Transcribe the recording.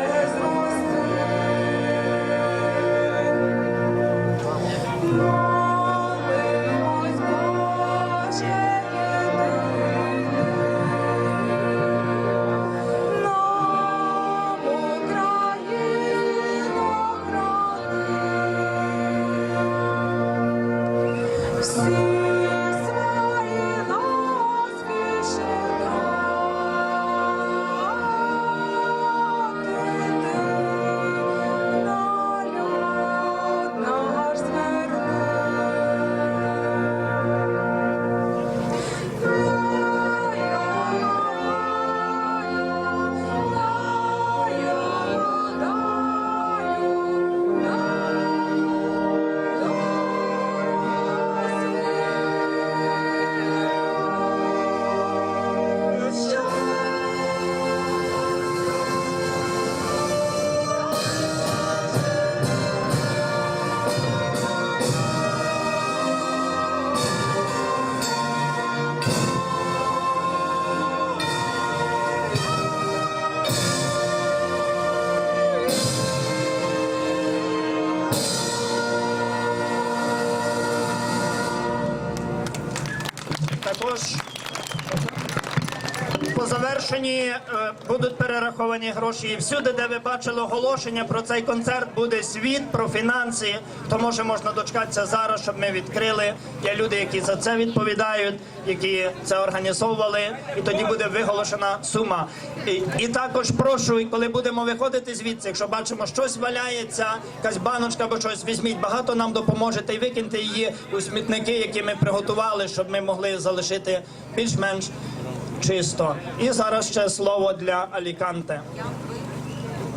mesmo a todos. По завершенні е, будуть перераховані гроші. І всюди, де ви бачили оголошення про цей концерт, буде звіт про фінанси. То може можна дочекатися зараз, щоб ми відкрили. Є люди, які за це відповідають, які це організовували, і тоді буде виголошена сума. І, і також прошу, коли будемо виходити звідси, якщо бачимо, щось валяється, якась баночка або щось, візьміть багато нам допоможете і викиньте її у смітники, які ми приготували, щоб ми могли залишити більш-менш чисто. І зараз ще слово для Аліканте.